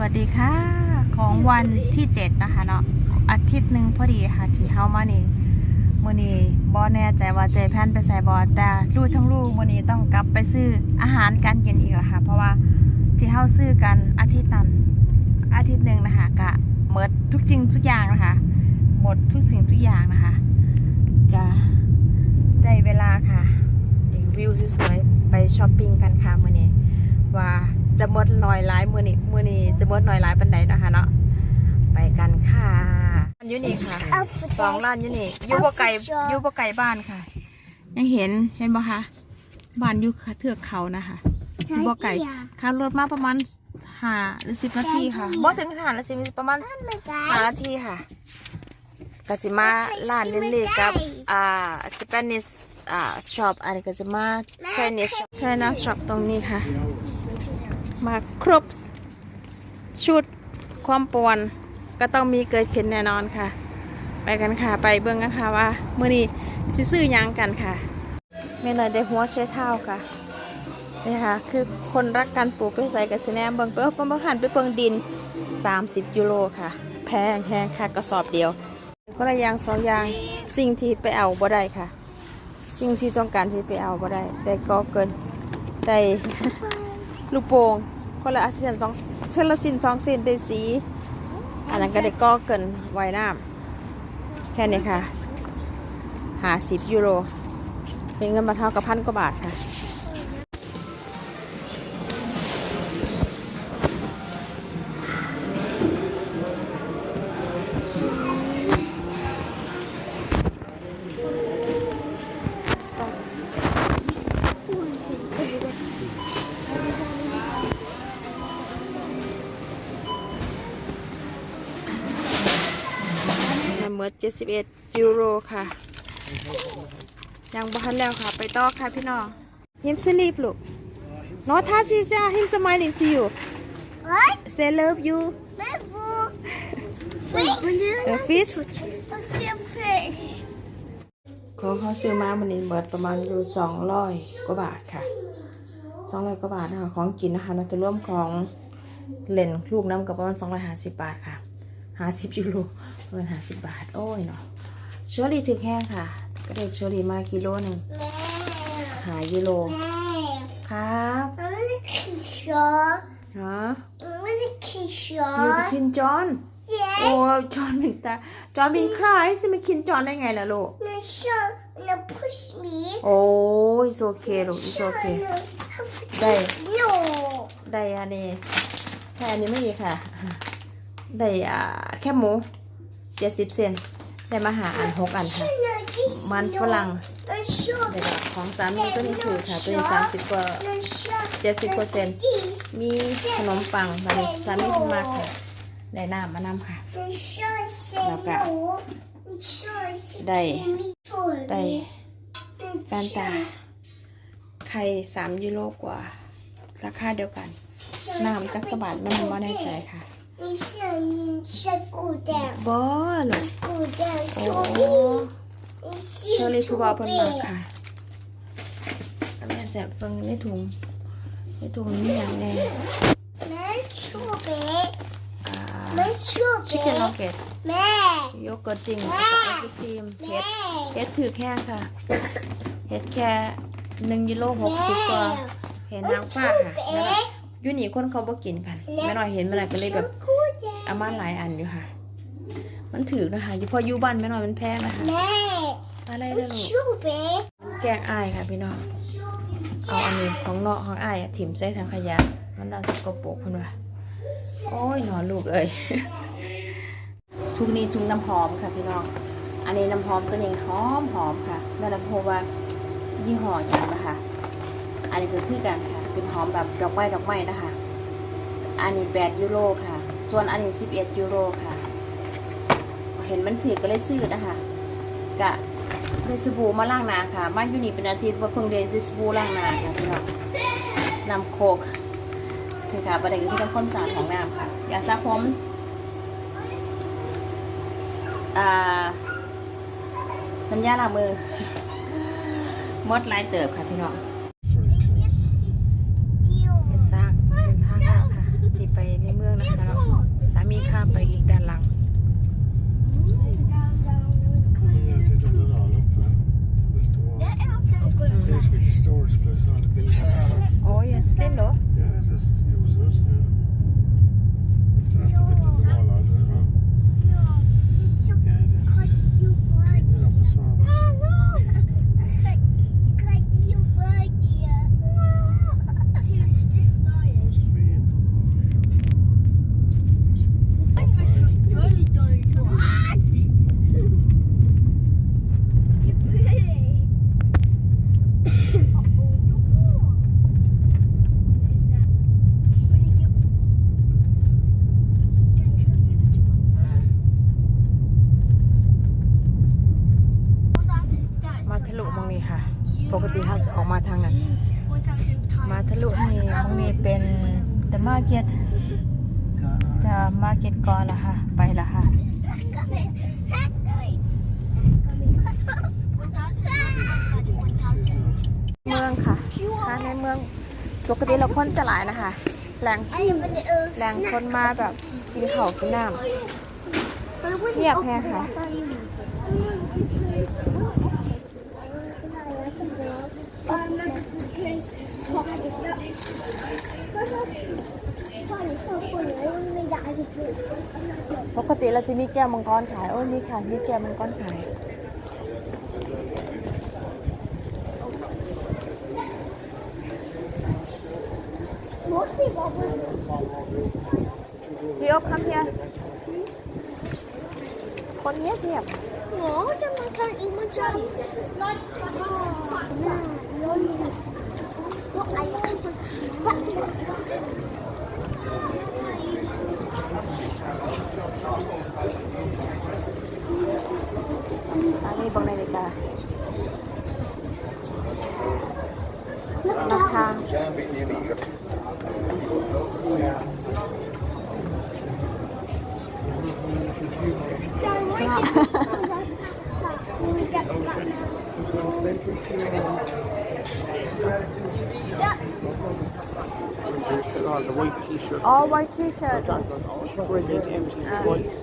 วัสดีค่ะ ของวันที่ 7 นะคะเนาะอาทิตย์หนึ่งพอดีค่ะ ที่เฮามานี่มื้อนี้บ่แน่ใจว่าเจแพนไปใส่บ่แต่ลูกทั้งลูกมื้อนี้ต้องกลับไปซื้ออาหารการกินอีกแล้วค่ะ เพราะว่าที่เฮาซื้อกันอาทิตย์นั้นอาทิตย์หนึ่งนะคะกะหมดทุกจริงทุกอย่างนะคะ หมดทุกสิ่งทุกอย่างนะคะกะได้เวลาค่ะววิวสวยๆไปช้อปปิ้งกันค่ะมื้อนี้ว่า จะหมดหน่อยหลายมือนี้มือนี้จะหมดหน่อยหลายปันใดนะคะเนาะไปกันค่ะร้านอยูนี่ค่ะสองร้านอยูนี่อยูบ่ไก่อยูบ่ไก่บ้านค่ะ ยังเห็นเห็นบ่คะบ้านอยูเทือกเขานะคะอยู่บ่ไก่ขับรถมาประมาณห้าหรือสิบนาทีค่ะบ่ถึงห้าหรือสิบประมาณห้านาทีค่ะกสิมาร้านเล็กๆกับอ่า Spanish อ่า shop อันนี้ก็จะมา Chinese shop China shop ตรงนี้ค่ะ มาครบชุดความปวนก็ต้องมีเกิดขึ้นแน่นอนค่ะ ไปกันค่ะไปเบิ่งกันค่ะว่ามื้อนี้ซื้อยังกันค่ะแม่เลยได้หัวใช้เท้าค่ะนี่ค่ะคือคนรักการปลูกไปใส่กับสแนมเบิ่งเปิ้ลเบิ่งหันไปเบิ่งดิน 30 ยูโรค่ะ แพงแพงค่ะกระสอบเดียวคนละยางสองยางสิ่งที่ไปเอาบ่ได้ค่ะ สิ่งที่ต้องการที่ไปเอาบ่ได้ได้ก็เกินได้ลูกโป่ง คนละอาเซียนสองเชนละสินสองสินได้สี อันนั้นก็ได้ก็เกินไว้น้ำแค่นี้ค่ะหาสิบยูโรเป็นเงินมาเท่ากับพันกว่าบาทค่ะ มาเมื่อ71 ยูโรค่ะ ยังบ้านแล้วค่ะ ไปต่อค่ะพี่น้อง Him sleep look Not touch his yeah, him smiling to you What? Say love you Level. Fish. The fish What's your fish? ของเขาซื้อมามันนี้เบิดประมาณอยู่สองร้อยกว่าบาทค่ะสองร้อยกว่าบาทนะคะของกินนะคะเราจะร่วมของเล่นลูกน้ำกับประมาณสองร้อยห้าสิบบาทค่ะ ห้าสิบยูโรประมาณห้าสิบบาท โอ้ยเนาะเชอรี่ถึงแห้งค่ะ ก็ได้เชอรี่มากิโลหนึ่ง Meow. หายูโร Meow. ครับ I want a kishore. ฮะ I want a อยู่ kishore. จะกินจอนโอ้ Yes. จอนเป็นตาจอนเป็นใครสิไม่กินจอนได้ไงล่ะลูก No, show. No, push me. โอ้ยโอเคลูกโอ Show. เค No. ได้ No. ได้อันนี้แค่อันนี้ไม่มีค่ะ ได้อ่าแค่หมูเจ็ดสิบเซนได้มาหาอันหกอันค่ะ มันฝรั่ง No, show. เดี๋ยวของสามีตัวนี้ถือค่ะ ตัวนี้สามสิบกว่าเจ็ดสิบเปอร์เซ็นมีขนมปังมาเลยสามีเพิ่มากค่ะได้น้ำมานำค่ะ The show say Nào cả. no. The show say Đây. me sorry. ได้แฟนตาไข่สามยูโรกว่า ราคาเดียวกัน น้ำจักรบาทมันไม่แน่ใจค่ะ 你是你是孤单， บอลูก 孤单 โอ้ 左边，你 เชอ 是 รี่คือ 左 ว่าเพิ่นมาก 边。 ค่ะแม่เสียเพิ่งในถุงในถุงมีอย่างแน่ 没错呗， อ่า 没错 ชิคเก้นน 呗， เก็ต 没 โยเกิร์ตจริงแล้วก็ไอศครีมเห็ด 没 เห็ดถือแค่ค่ะเห็ดแค่หนึ่งยูโรหกสิบกว่าเห็ดนางฟ้าค่ะแม่น้อยอ ยูนี่คนเขาบ่กินกันแม่น้อยเห็นแม่น้อยก็เลยแบบเอามาหลายอันอยู่ค่ะ มันถือนะคะยูพออยู่บ้านแม่น้อยมันแพ้นะคะอะไรเด้อลูกแกงไอค่ะพี่น้องเอาอันนี้ของเนาะของไอายถิ่มใส่ถังขยะมันดาสกปรกคุณว่าโอ้ยหนอนลูกเอ้ยทุกนี้ทุงน้ำหอมค่ะพี่น้องอันนี้น้ำหอมตัวนี้หอมหอมค่ะแม่ลำโพว่ายี่ห้ออย่างนะคะอันนี้คือคือกันค่ะ เป็นหอมแบบดอกไม้ดอกไม้นะคะ อันนี้8ยูโรค่ะ ส่วนอันนี้11ยูโรค่ะ เห็นมันถือก็เลยซื้อนะคะกะได้สบู่มาล้างหน้าค่ะมาอยู่นี่เป็นอาทิตย์ว่าเพิ่งได้สบู่ล้างหน้าค่ะพี่น้องนำโคกคือค่ะประเด็นคือทำความสะอาดของน้ำค่ะยาสระผมอ่าน้ำยาล้างมือมดลายเติบค่ะพี่น้องเป็นซากเส้นทางน้ำค่ะที่ไปในเมือง มืองนะคะเนาะสามีข้าม ไปอีกด้านหลัง Ja, det är de där uppe. Det är väl då... Det är mycket storage place, all the building and stuff. โอ้ยสติลเหรอ Yeah, just use it, yeah. It's not a bit of the wall out there, no. Yeah, it is. Yeah, på Svaberg. Just be in over. มาทะลุมองนี้ค่ะ ปกติเขาจะออกมาทางนั้น มาทะลุนี่มองนี้เป็น the market the market ก่อนละค่ะ ไปละค่ะเมืองค่ะถ้าในเมืองปกติเราคนจะหลายนะคะแหล่งแหล่งคนมาแบบกินเขากินน้ำเงียบแฮะค่ะ ปกติเราจะมีแก้วมังกรขาย โอ้นี่ค่ะ มีแก้วมังกรขายจีโอคัมเฮียคนเงียบเงียบสา Thank you. t-shirt on, the white t-shirt. All white t-shirt. Goes brilliant empty twice.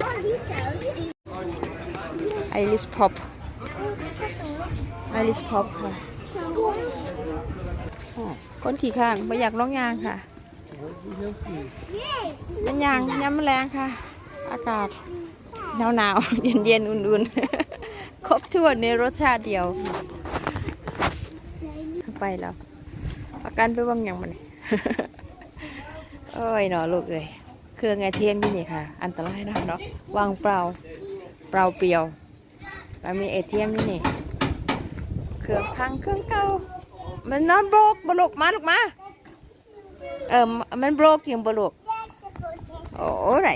ค่ะออกกำลังกายค่ะพี่น้องไอริสพอปไอริสพอปค่ะคนขี่ข้างไม่อยากร้องยางค่ะมันยางย้ำแรงค่ะ อากาศหนาวหนาวเย็นเย็นๆอุ่นๆ ครบถ้วนในรสชาติเดียว ไปแล้วประกันไปว่างยังมันโอ้ยหนอลูกเอ้ย เครื่องไอเทมที่นี่ค่ะ อันตรายนะคะเนาะวางเปล่าเปล่าเปลี่ยวแล้วมีเอทีเอ็มที่นี่ เครื่องพังเครื่องเก่ามันนอนโบกบลุกมาลูกมาเออมันโบกยังบลุกโอ้ไร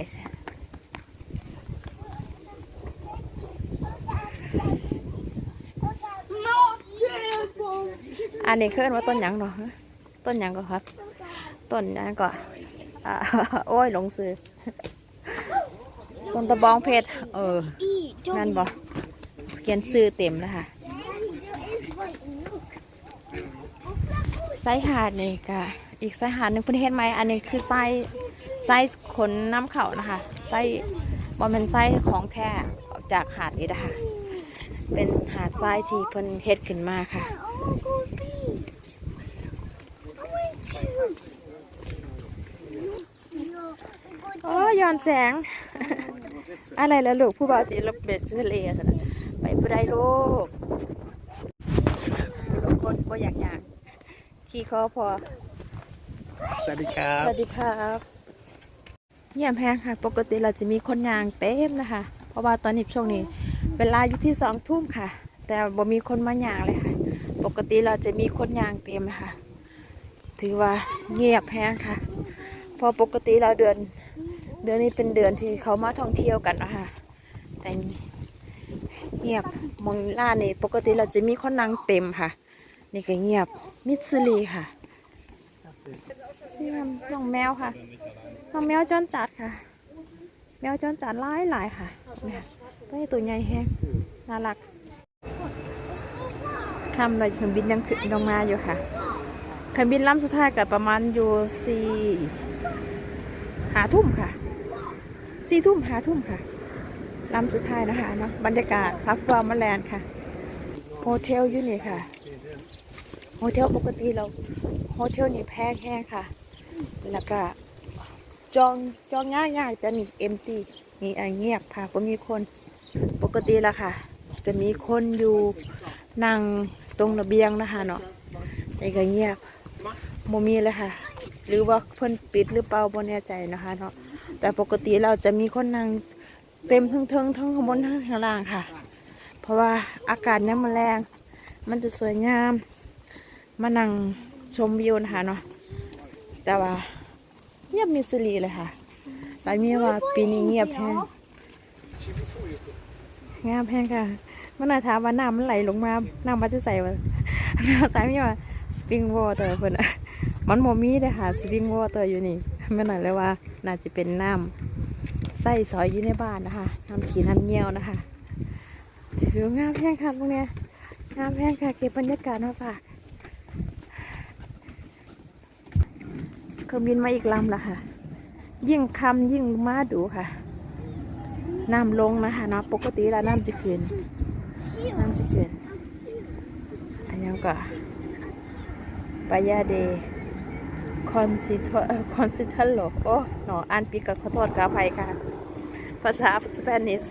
อันนี้คือเอิ้นว่าต้นยังเนาะต้นยังก็ครับ ต้นยังก็อ่า โอ้ยหลงซื้อต้นตะบองเพชรเออนั่นบ่เขียนซื้อเต็มแล้วค่ะไซหาดนี่ก็อีกไซหาดหนึ่งเพิ่นเห็นไหมอันนี้คือไซไซขนน้ำเขานะคะไซบ่แมันเป็นไซของแท้ออกจากหาดนี้นะคะเป็นหาดทรายที่เพิ่นเฮ็ดขึ้นมาค่ะ โอ้ ย้อนแสง อะไรแล้วลูกผู้บ่าวสิลบเบ็ดทะเลอะสินะไปบ่ได้ลูกลูกคนบ่อยากอยากขี่คอพอ Steady ส cab. วัสดีครับเยี่ยมแพงค่ะ ปกติเราจะมีคนยางเต็มนะคะ เพราะว่าตอนนี้ช่วงนี้ เวลาอยู่ที่สองทุ่มค่ะ แต่บ่มีคนมายางเลยค่ะ ปกติเราจะมีคนยางเต็มนะคะถือว่าเงียบแพงค่ะเพอปกติเราเดือน เดือนนี้เป็นเดือนที่เขามาท่องเที่ยวกันนะคะแต่เงียบมองล่านนี่ปกติเราจะมีคนนางเต็มค่ะ นี่ก็เงียบมิดซิลีค่ะที่ทำน้องแมวค่ะน้องแมวจอนจัดค่ะ แมวจอนจัดหลายหลายค่ะเนี่ยตัวนี้ตัวใหญ่แฮงน่ารักคำเลยเครื่องบินยังขึ้นลงมาอยู่ค่ะเครื่องบินลำสุดท้ายกับประมาณอยู่สี่หาทุ่มค่ะ สี่ทุ่มหาทุ่มค่ะลำสุดท้ายนะคะเนาะบรรยากาศพักฟอร์มแลนด์ค่ะโฮเทลอยู่นี่ค่ะโฮเทลปกติเราโฮเทลนี่แพงแห้งค่ะ แล้วก็จองจองง่ายง่ายๆแต่นี่เอ็มตีนี่อันเงียบค่ะก็มีคนปกติแล้วค่ะ จะมีคนอยู่นั่งตรงระเบียงนะคะเนาะนี่ก็เงียบโมมีเลยค่ะ หรือว่าเพิ่นปิดหรือเปล่าบ่แน่ใจนะคะเนาะ แต่ปกติเราจะมีคนนั่งเต็มทั้งเทิงทั้งข้างบนทั้งข้างล่างค่ะ เพราะว่าอากาศเนี่ยมันแรง มันจะสวยงาม มานั่งชมวิวนะคะเนาะแต่ว่าเงียบมิสลีเลยค่ะสายมีว่าปีนี้เงียบแห้งเงียบแห้งค่ะมันน่าถามว่าน้ำมันไหลลงมาน้ำมันจะใส่ว่าสายมีว่าสปริงวอเตอร์เพิ่นอะมันโมมีเลยค่ะสปริงวอเตอร์อยู่นี่ ไม่หน่าเลยว่า น่าจะเป็นน้ำใส่ซอยอยู่ในบ้านนะคะน้ำขี้น้ำเงี้ยวนะคะถืองามแห้งค่ะตรงเนี้ยงามแห้งค่ะเก็บบรรยากาศมาฝากเครื่องบินมาอีกลำละค่ะ ยิ่งคำยิ่งมาดูค่ะน้ำลงนะคะเนาะปกติแล้วน้ำจะขึ้นน้ำจะขึ้นอันนี้ก็ปายาเด คอนซิทคอนซิทัลโลโอ้หนออ่านปีกับขอโทษกับอภัยค่ะ ภาษาสเปนิส